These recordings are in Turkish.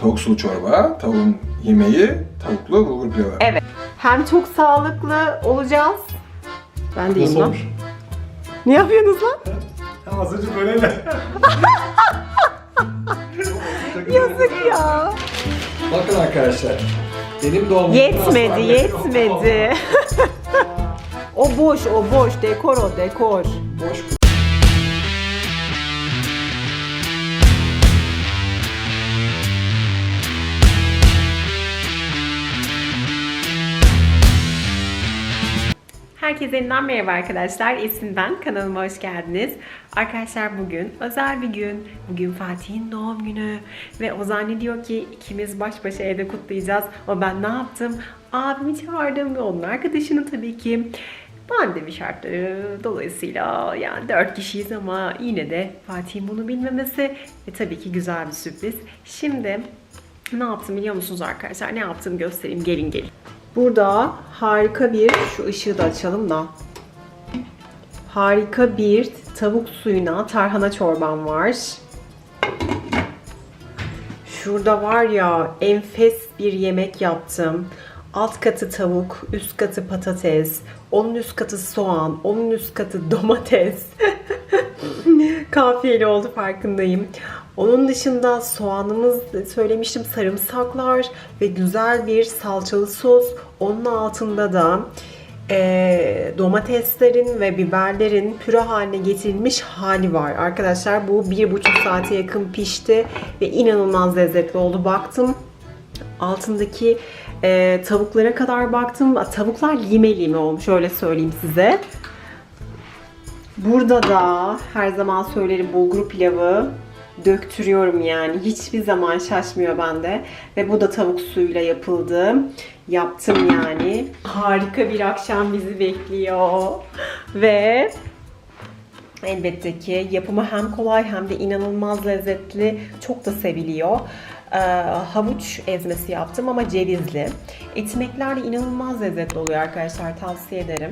Tavuk sulu çorba, tavuğun yemeği, tavuklu bulgur pilavı. Evet. Hem çok sağlıklı olacağız. Ben de Nasıl lan. olmuş? Ne yapıyorsunuz lan? Azıcık böyle. Yazık ya. Bakın arkadaşlar. Benim doğum günüm Yetmedi, yetmedi. o boş, o boş. Dekor o, dekor. Boş Herkese yeniden merhaba arkadaşlar. Esin ben. Kanalıma hoş geldiniz. Arkadaşlar bugün özel bir gün. Bugün Fatih'in doğum günü. Ve Ozan diyor ki ikimiz baş başa evde kutlayacağız. Ama ben ne yaptım? Abimi çağırdım ve onun arkadaşını tabii ki pandemi şartları dolayısıyla yani dört kişiyiz ama yine de Fatih'in bunu bilmemesi ve tabii ki güzel bir sürpriz. Şimdi ne yaptım biliyor musunuz arkadaşlar? Ne yaptığımı göstereyim. Gelin gelin. Burada harika bir, şu ışığı da açalım da. Harika bir tavuk suyuna tarhana çorbam var. Şurada var ya enfes bir yemek yaptım. Alt katı tavuk, üst katı patates, onun üst katı soğan, onun üst katı domates. Kafiyeli oldu farkındayım. Onun dışında soğanımız söylemiştim sarımsaklar ve güzel bir salçalı sos. Onun altında da eee, domateslerin ve biberlerin püre haline getirilmiş hali var. Arkadaşlar bu bir buçuk saate yakın pişti ve inanılmaz lezzetli oldu. Baktım altındaki eee, tavuklara kadar baktım. Tavuklar lime lime olmuş öyle söyleyeyim size. Burada da her zaman söylerim bulgur pilavı döktürüyorum yani. Hiçbir zaman şaşmıyor bende. Ve bu da tavuk suyuyla yapıldı. Yaptım yani. Harika bir akşam bizi bekliyor. Ve elbette ki yapımı hem kolay hem de inanılmaz lezzetli. Çok da seviliyor. Ee, havuç ezmesi yaptım ama cevizli. Ekmekler de inanılmaz lezzetli oluyor arkadaşlar. Tavsiye ederim.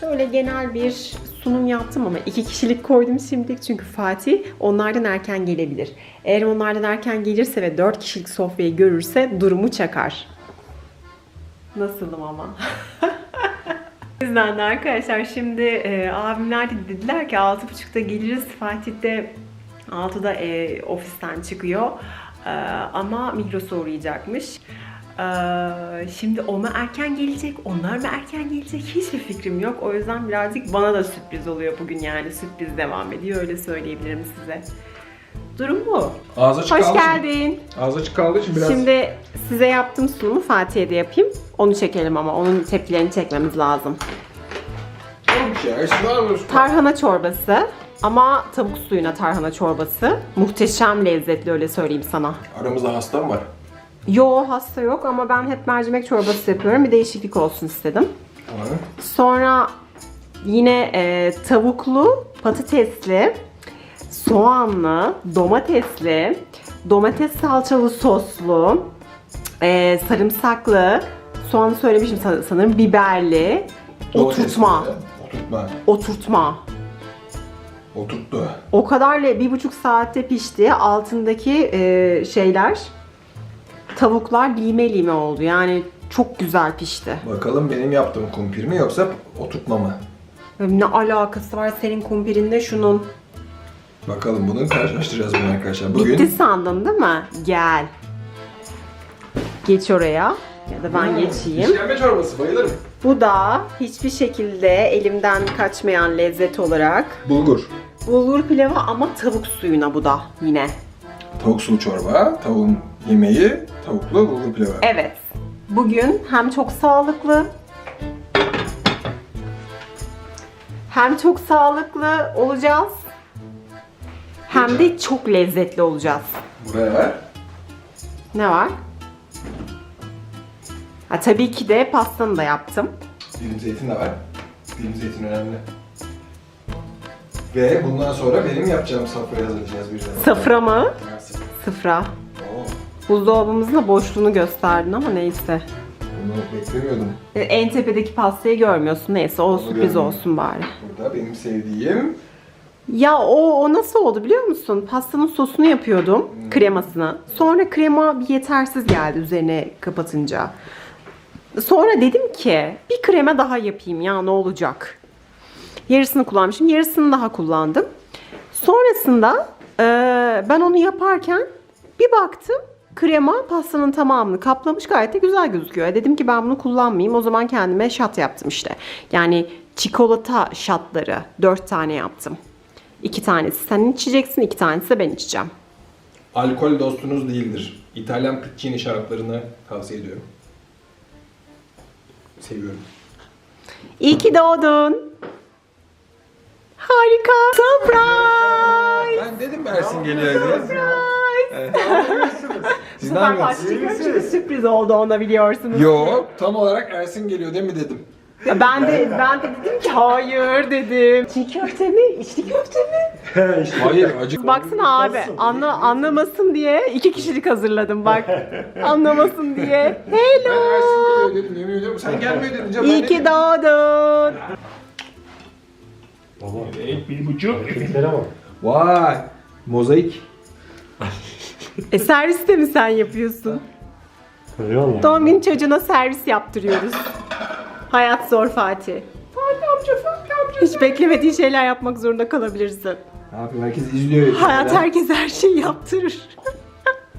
Şöyle genel bir sunum yaptım ama iki kişilik koydum şimdilik çünkü Fatih onlardan erken gelebilir. Eğer onlardan erken gelirse ve dört kişilik sofrayı görürse durumu çakar. Nasılım ama? Yüzden de arkadaşlar şimdi e, abimler de dediler ki 6.30'da geliriz. Fatih de 6'da e, ofisten çıkıyor. E, ama Migros'a uğrayacakmış. E, şimdi o mu erken gelecek, onlar mı erken gelecek hiçbir fikrim yok. O yüzden birazcık bana da sürpriz oluyor bugün yani. Sürpriz devam ediyor öyle söyleyebilirim size. Durum bu. Ağzı açık Hoş için- geldin. Ağzı açık kaldığı için biraz... Şimdi size yaptığım sunumu Fatih'e de yapayım. Onu çekelim ama onun tepkilerini çekmemiz lazım. Ya. Mı? Tarhana çorbası ama tavuk suyuna tarhana çorbası. Muhteşem lezzetli öyle söyleyeyim sana. Aramızda hasta mı var? Yo hasta yok ama ben hep mercimek çorbası yapıyorum. Bir değişiklik olsun istedim. Sonra yine e, tavuklu, patatesli, soğanlı, domatesli, domates salçalı soslu, e, sarımsaklı, soğanı söylemişim san- sanırım, biberli, oturtma, Oturtma. oturtma. Oturttu. O kadarla bir buçuk saatte pişti. Altındaki e, şeyler, tavuklar lime lime oldu. Yani çok güzel pişti. Bakalım benim yaptığım kumpir mi yoksa oturtma mı? Ne alakası var senin kumpirinde şunun? Bakalım bunu karşılaştıracağız bunu arkadaşlar. Bugün Bitti sandın değil mi? Gel. Geç oraya. Ya da ben geçeyim. İşkembe çorbası bayılırım. Bu da hiçbir şekilde elimden kaçmayan lezzet olarak Bulgur. bulgur pilavı ama tavuk suyuna bu da yine. Tavuk sulu çorba, tavuğun yemeği, tavuklu bulgur pilavı. Evet. Bugün hem çok sağlıklı hem çok sağlıklı olacağız hem de çok lezzetli olacağız. Buraya. Ne var? Ha, tabii ki de pastanı da yaptım. Dilim zeytin de var. Dilim zeytin önemli. Ve bundan sonra benim yapacağım sofrayı hazırlayacağız birden. Sıfıra mı? Mersi. Buzdolabımızın da boşluğunu gösterdin ama neyse. bunu beklemiyordum. E, En tepedeki pastayı görmüyorsun. Neyse o sürpriz görmüyorum. olsun bari. Burada benim sevdiğim Ya o, o nasıl oldu biliyor musun? Pastanın sosunu yapıyordum, kremasını. Sonra krema bir yetersiz geldi üzerine kapatınca. Sonra dedim ki bir krema daha yapayım ya ne olacak? Yarısını kullanmışım, yarısını daha kullandım. Sonrasında e, ben onu yaparken bir baktım krema pastanın tamamını kaplamış gayet de güzel gözüküyor. E, Dedim ki ben bunu kullanmayayım. O zaman kendime şat yaptım işte. Yani çikolata şatları dört tane yaptım. İki tanesi sen içeceksin, iki tanesi de ben içeceğim. Alkol dostunuz değildir. İtalyan piccini şaraplarını tavsiye ediyorum. Seviyorum. İyi ki doğdun. Harika. Surprise. Ben dedim Ersin geliyor diye. Surprise. Siz ne Süper yapıyorsunuz? Çünkü sürpriz oldu ona biliyorsunuz. Yo, tam olarak Ersin geliyor değil mi dedim. Ya ben de ben de dedim ki hayır dedim. Çiğ köfte mi? İçli köfte mi? Hayır, acı. Baksana abi anla, anlamasın diye iki kişilik hazırladım bak. anlamasın diye. Ben Hello. Ersin geliyor dedim, yemin ediyorum. Sen gelmiyor dedin. canım, İyi ki doğdun. Baba. Evet, bir buçuk. Hareketlere bak. Vay, mozaik. E servis de mi sen yapıyorsun? Eyvallah. Doğum günü çocuğuna servis yaptırıyoruz. Hayat zor Fatih. Fatih amca, Fatih amca. Hiç beklemediğin şeyler yapmak zorunda kalabilirsin. Ne yapayım, herkes izliyor. Hayat herkes her şeyi yaptırır.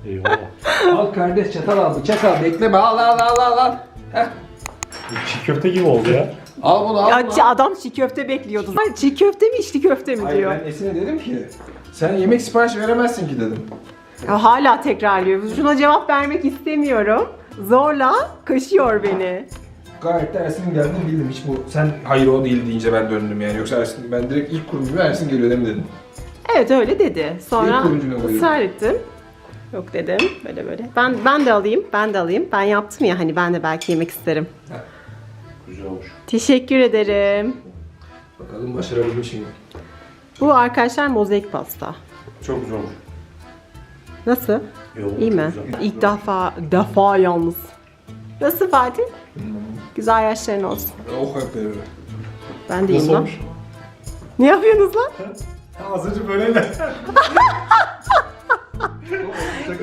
Eyvallah. Al kardeş çatal al, bıçak al, bekleme al al al al al. Heh. Çiğ köfte gibi oldu ya. Al bunu al. Ya bunu, çi- al. adam çiğ köfte bekliyordu. Ay, çiğ köfte mi içli köfte mi Hayır diyor. ben Esin'e dedim ki sen yemek sipariş veremezsin ki dedim. Hala tekrarlıyor. Şuna cevap vermek istemiyorum. Zorla kaşıyor beni. Gayet de Ersin'in geldiğini bildim. Hiç bu sen hayır o değil deyince ben döndüm yani. Yoksa Ersin ben direkt ilk kurum gibi Ersin geliyor değil mi dedim. Evet öyle dedi. Sonra İlk kurucuna koyuyorum. ısrar ettim. Yok dedim. Böyle böyle. Ben ben de alayım. Ben de alayım. Ben yaptım ya hani ben de belki yemek isterim. Güzel olmuş. Teşekkür ederim. Bakalım başarabilmiş miyim? Bu arkadaşlar mozaik pasta. Çok güzel olmuş. Nasıl? Eyvallah, İyi mi? güzel. İlk defa defa yalnız. Nasıl Fatih? Güzel yaşların olsun. Oh hep böyle. Ben de iyiyim Nasıl lan. olmuş? Ne yapıyorsunuz lan? Az önce böyleydi.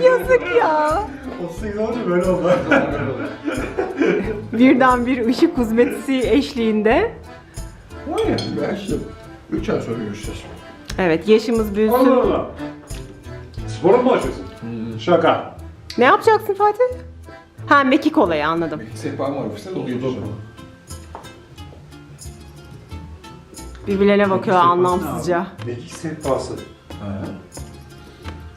Yazık ya. 38 olunca böyle oldu. Birden bir ışık hizmetisi eşliğinde. Var ya belki 3 ay sonra görüşeceğiz. Evet yaşımız büyüsün. Allah Allah. Spora mı başlıyorsun? Şaka. Ne yapacaksın Fatih? Ha mekik olayı anladım. Sehpa var ofiste doluyor Birbirlerine bakıyor anlamsızca. Mekik sehpası.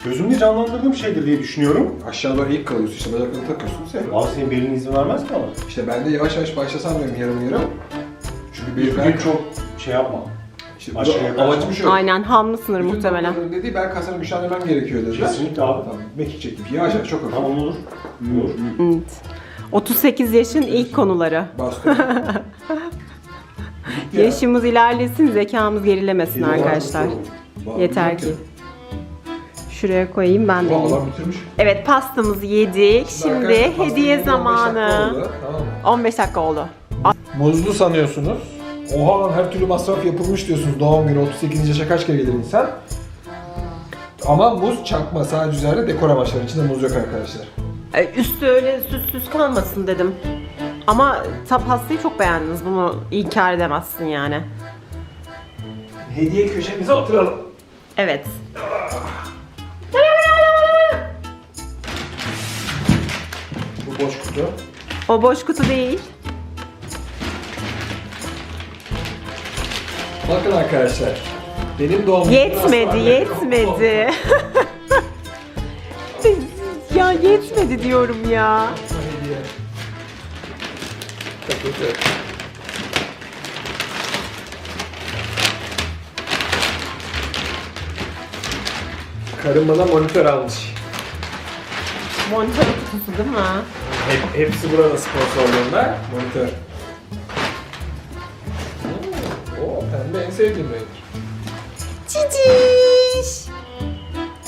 Gözümde canlandırdığım şeydir diye düşünüyorum. Aşağı doğru ilk kalıyorsun işte bacaklarını takıyorsun sehpa. Abi senin belin izin vermez ki ama. İşte ben de yavaş yavaş başlasam diyorum yarım yarım. Çünkü Bir bir gün çok şey yapma. Aşağıya burada amacım şu. Aynen hamlı sınır Bütün muhtemelen. doktorların dediği bel kaslarını güçlendirmem gerekiyor dediler. Kesinlikle abi. Tamam, mekik çekip yavaş yavaş çok hafif. Tamam olur. Olur. Evet. 38 yaşın ilk konuları. Bastım. Yaşımız ilerlesin, zekamız gerilemesin arkadaşlar. Yeter ki. Şuraya koyayım ben de yiyeyim. bitirmiş. Evet pastamızı yedik. Şimdi hediye 15 dakika zamanı. oldu, Tamam mı? 15 dakika oldu. Muzlu sanıyorsunuz. Oha lan her türlü masraf yapılmış diyorsunuz doğum günü 38. yaşa kaç kere gelir insan. Ama muz çakma sadece üzerinde dekor amaçları içinde muz yok arkadaşlar. Ee, Üstü öyle süssüz kalmasın dedim. Ama ta pastayı çok beğendiniz. Bunu inkar edemezsin yani. Hediye köşemize oturalım. Evet. Bu boş kutu. O boş kutu değil. Bakın arkadaşlar. Benim doğum günüm Yetmedi, yetmedi. ya yetmedi diyorum ya. Hediye. Paketi. Karım bana monitör almış. Monitör kutusu değil mi? Hep, hepsi burada sponsorluğunda. Monitör. En sevdiğim renk. Ciciş.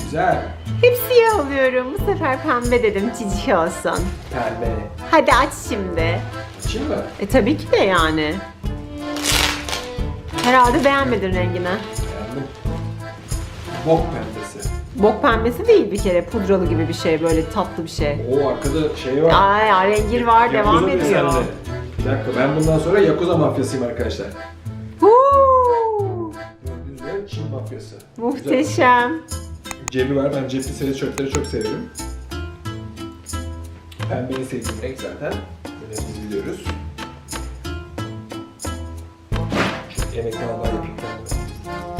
Güzel. Hep siyah alıyorum. Bu sefer pembe dedim ciciş olsun. Pembe. Hadi aç şimdi. Şimdi mi? E tabii ki de yani. Herhalde beğenmedin rengini. Beğendim. Bok pembesi. Bok pembesi değil bir kere. Pudralı gibi bir şey. Böyle tatlı bir şey. O arkada şey var. Ay ya rengir var devam Yakuza ediyor. desenli. Bir dakika ben bundan sonra Yakuza mafyasıyım arkadaşlar. Muhteşem. Cebi var. Ben cepli sweatshirtleri çok severim. Pembe en sevdiğim renk zaten. Bunu hepimiz biliyoruz. Emekli haber yapayım.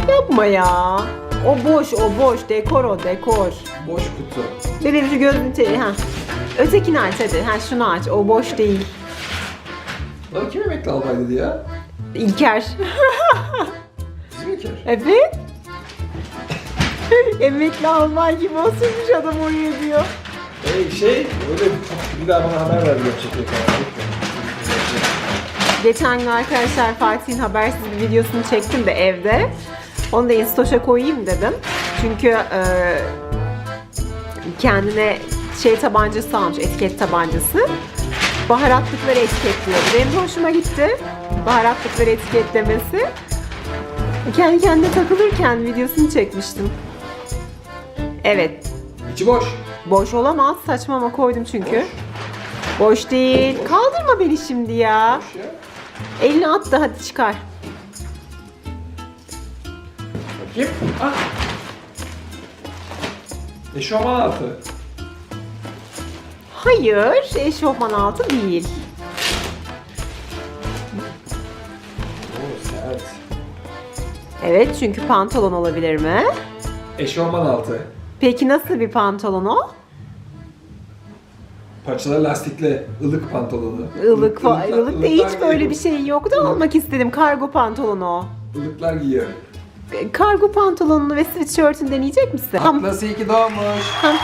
Yapma ya. O boş, o boş. Dekor o, dekor. Boş kutu. Şu gözünü te- ha. Ötekini aç hadi. Ha şunu aç. O boş değil. Lan kim emekli albay dedi ya? İlker. Bizim İlker. evet. Emekli albay gibi osurmuş adam oraya diyor. Hey şey, öyle bir daha bana haber ver çekiyor Geçen gün arkadaşlar Fatih'in habersiz bir videosunu çektim de evde. Onu da Instaş'a koyayım dedim. Çünkü e, kendine şey tabancası almış, etiket tabancası. Baharatlıkları etiketliyordu. Benim de hoşuma gitti. Baharatlıkları etiketlemesi. Kendi kendine takılırken videosunu çekmiştim. Evet. İçi boş. Boş olamaz. Saçmama koydum çünkü. Boş değil. Kaldırma beni şimdi ya. Boş ya. Elini at da hadi çıkar. Bakayım. Ah. Eşofman altı. Hayır, eşofman altı değil. Oo sert. Evet, çünkü pantolon olabilir mi? Eşofman altı. Peki nasıl bir pantolon o? Paçaları lastikli, ılık pantolonu. Ilık falan. Ilıklar- Ilık da ılıklar hiç böyle giyiyor. bir şey yoktu. Almak istedim. Kargo pantolonu o. Ilıklar giyiyor. Kargo pantolonunu ve sweatshirt'ünü deneyecek misin? Tam, Atlası iyi ki doğmuş. tam